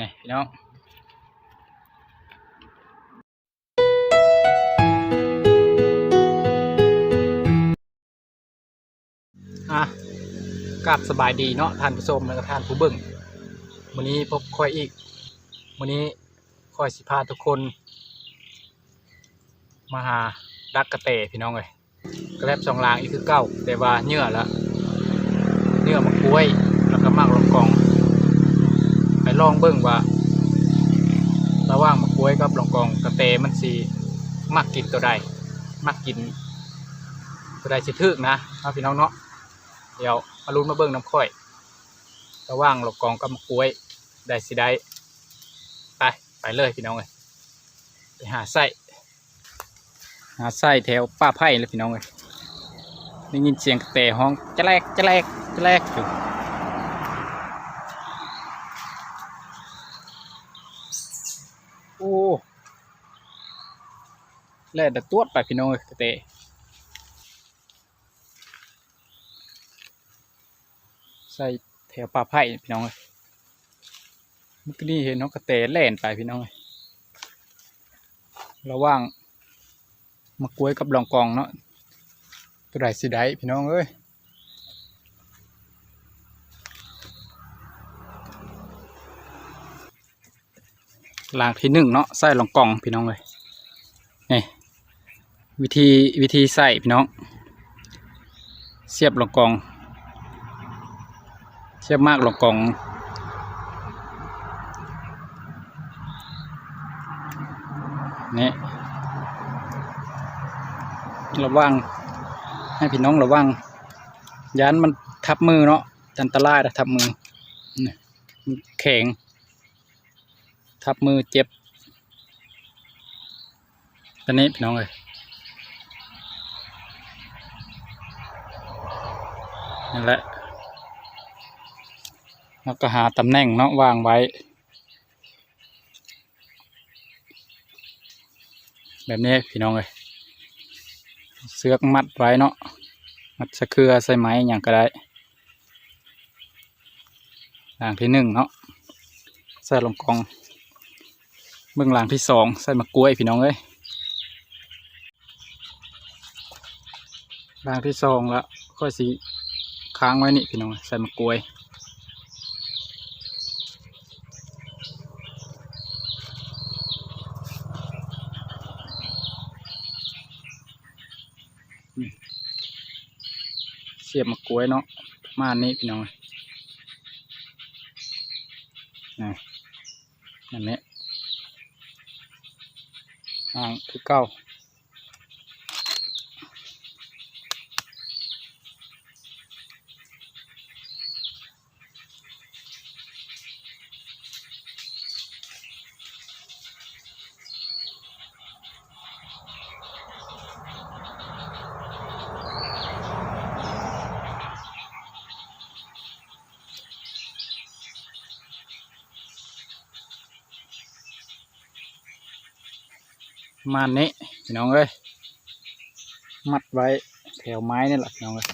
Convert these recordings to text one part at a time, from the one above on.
นี่พี่น้องอะกาบสบายดีเนาะท่านผู้ชมและท่านผู้เบิ่งวันนี้พบค่อยอีกวันนี้ค่อยสิพาทุกคน มาหาดักกระเตพี่น้องเลยกระแลบสองลางอีกคือเก้าแต่ว่าเนื้อละเนื้อมะกล้วยแล้วก็มากลองกอง ไป ลองเบิ่งว่า ระหว่างมะกล้วยกับลองกองกระเตมันสีมักกินตัวใดมักกิน ตัวใดสิทึกนะเอาพี่น้องเนาะเดี๋ยวมาลุ้นมาเบิ่งน้ำค่อย ระหว่างลองกองกับมะกล้วยได้สิได้ไปไปเลยพี่น้องเลยไปหาไส้หาไส้แถวป้าไผ่เลยพี่น้องเลยได้ยินเสียงกระเตห้องจะแลกจะแลกจะแลกอยู่ โอ้ แล่แต่ตวดไปพี่น้องเอ้ยกระเตะใส่แถวป่าไผ่พี่น้องเอ้ยเมื่อกี้นี่เห็นน้องกระเตแล่นไปพี่น้องเอ้ยระว่างมะกล้วยกับลองกองเนาะตัวใดสิได้พี่น้องเอ้ยลางที่หนึ่งเนาะใส่ลองกองพี่น้องเลยนี่ วิธีวิธีใส่พี่น้อง เสียบลงกอง เสียบมากลงกอง นี่ระวัง ให้พี่น้องระวังยันมันทับมือเนาะอันตรายนะทับมือแข็ง ทับมือเจ็บตอนนี้พี่น้องเลย นั่นแหละแล้วก็หาตำแหน่งเนาะวางไว้ แบบนี้พี่น้องเลยเสือกมัดไว้เนาะมัดสะเครือใส่ไหมอย่างก็ได้อย่างที่หนึ่งเนาะใส่ลงกองเบื้องหลังที่สองใส่มะกล้วยพี่น้องเอ้ยหลังที่สองล้วค่อยสี ค้างไว้นี่พี่น้องใส่มะกล้วยเสียบมะกล้วยเนาะมาณนี้พี่น้องนี่อันนี้ห่างคือเก้า มาณนี้พี่น้องเอ้ยมัดไว้แถวไม้นี่แหละพี่น้องเอ้ย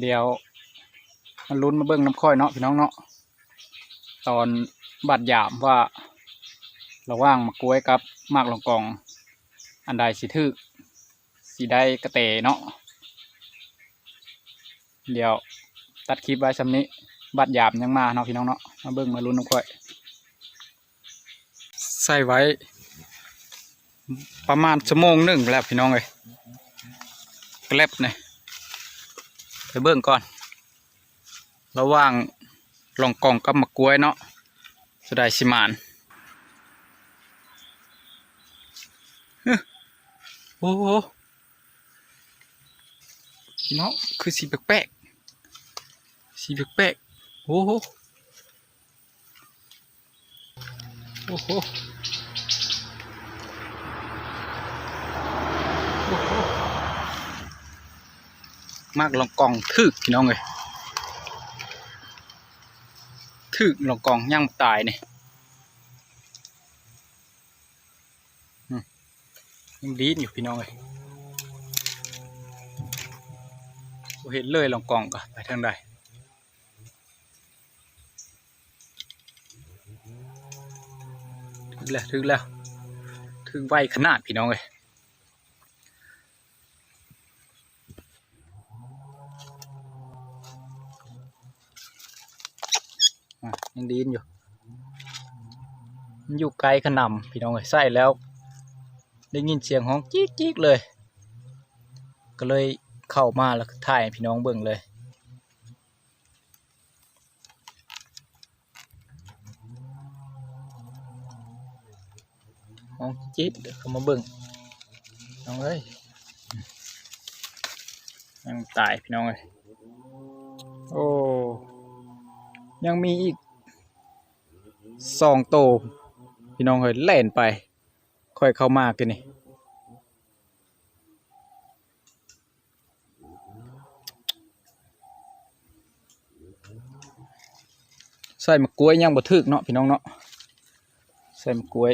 เดี๋ยวมันลุ้นมาเบิ้งน้ำค่อยเนาะพี่น้องเนาะตอนบัดหยามว่าระว่างมะกล้วยกับมากลองกอง อันใดสิทึกสีได้กระเตเนาะ เดี๋ยวตัดคลิปไว้ชำนี้บัดหยาบยังมาเนาะพี่น้องเนาะมาเบิ่งมาลุ้นน้ำค่อยใส่ไว้ ประมาณชั่วโมงหนึ่งแล้วพี่น้องเลยแกลบเนี่ยไปเบิ่งก่อน ระหว่างลองกองกับมะกล้วยเนาะสดได้สิมานฮึโอ้โหพี่น้องคือสีแปลก สีแปลกๆโอ้โหโอ้โหโอ้โหมากลองกองทึกพี่น้องเลยทึกลองกองย่างตายเนี่ยังดีดอยู่พี่น้องเลยเห็นเลยลองกองก็ไปทางใดถึง แล้วถึงแล้วถึงไวขนาดพี่น้องเลยยังดีนอยู่มันอยู่ไกลขนำพี่น้องเลยใส่แล้ว ได้ยินเสียงห้องจี๊กจี๊กเลย ก็เลยเข้ามาแล้วถ่ายพี่น้องเบิ่งเลย ห้องจี๊กเดี๋ยวเขามาเบิ่งน้องเอ้ยยังตายพี่น้องเลยโอ้ยังมีอีกสองโตพี่น้องเฮ้ยแล่นไป ค่อยเข้ามากกันนี่ใส่มะกล้วยยังบ่ถึกเนาะพี่น้องเนาะใส่มะกล้วย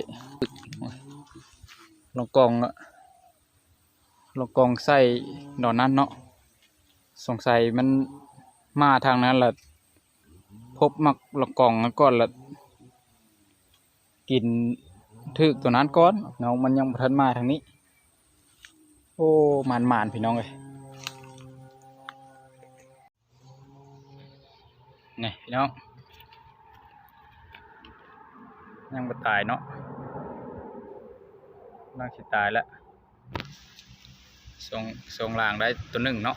ลองกองอะลองกองใส่ดอนนั้นเนาะสงสัยมันมาทางนั้นแหละพบมักลองกองก่อนละกินถึกตัวนั้นก่อนเนาะมันยังบ่ทันมาทางนี้ โอ้มานมานพี่น้องเลยนี่พี่น้องยังบ่ตายเนาะ น่าสิตายแล้วส่งส่งลางได้ตัวหนึ่งเนาะ